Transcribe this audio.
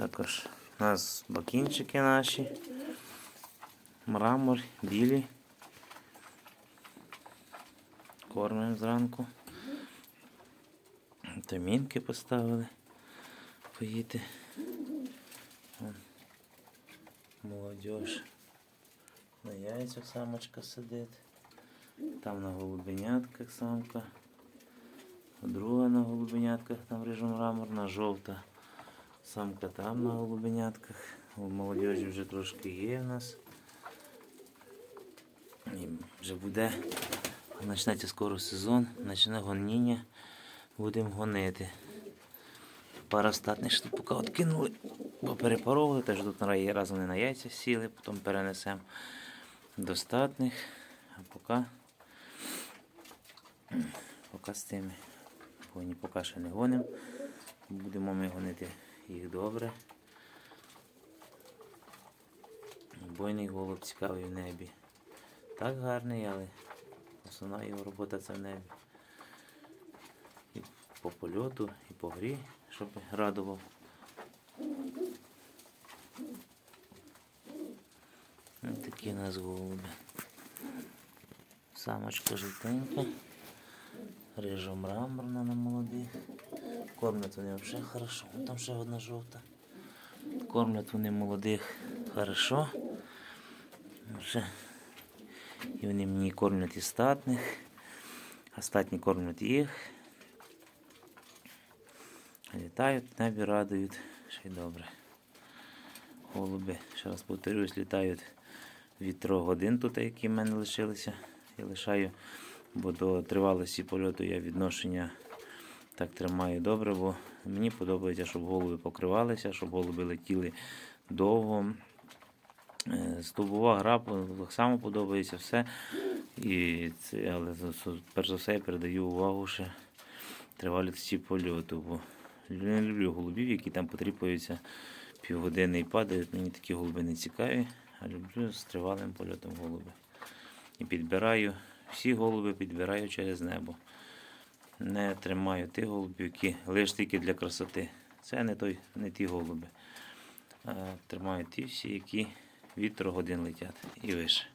Також у нас бакінчики наші. Мрамор, білі. Кормимо зранку. Тамінки поставили. Поїти. Молодіж. На яйцях самочка сидить. Там на голубенятках самка. Друга на голубенятках, там рижомраморна, жовта. Самка там на голубенятках. У молодіжі вже трошки є в нас. І вже буде. Почнеться скоро сезон, почне гоніння. Будемо гонити. Пара статних штук поки откинули, бо перепаровували, теж тут на є раз вони на яйця сіли, потім перенесемо до статних, а поки, поки з тими. Поки ще не гонимо. Будемо ми гонити їх добре. Бойний голуб цікавий в небі. Так гарний, але основна його робота це в небі. І по польоту, і по грі, щоб радував. Ось такі у нас голуби. Самочка жовтенька. Рижомраморна на молодих. Кормлять вони взагалі хорошо. Вон Там ще одна жовта. Кормлять вони молодих хорошо. Вже. І вони мені кормлять і статних. А статні кормлять їх. Літають, небі радують. Ще й добре. Голуби, ще раз повторюсь, літають від 3 годин тут, які в мене лишилися. Я лишаю, бо до тривалості польоту я відношення так тримаю добре, бо мені подобається, щоб голуби покривалися, щоб голуби летіли довго. Е, Стовбова гра так само подобається все. І це, але перш за все я передаю увагу ще тривалості польоту. Бо не люблю голубів, які там потріпаються півгодини і падають. Мені такі голуби не цікаві, а люблю з тривалим польотом голуби. І підбираю, всі голуби підбираю через небо. Не тримаю ті голубів, які лише тільки для красоти. Це не, той, не ті голуби. А тримаю ті всі, які від 3 годин летять і вище.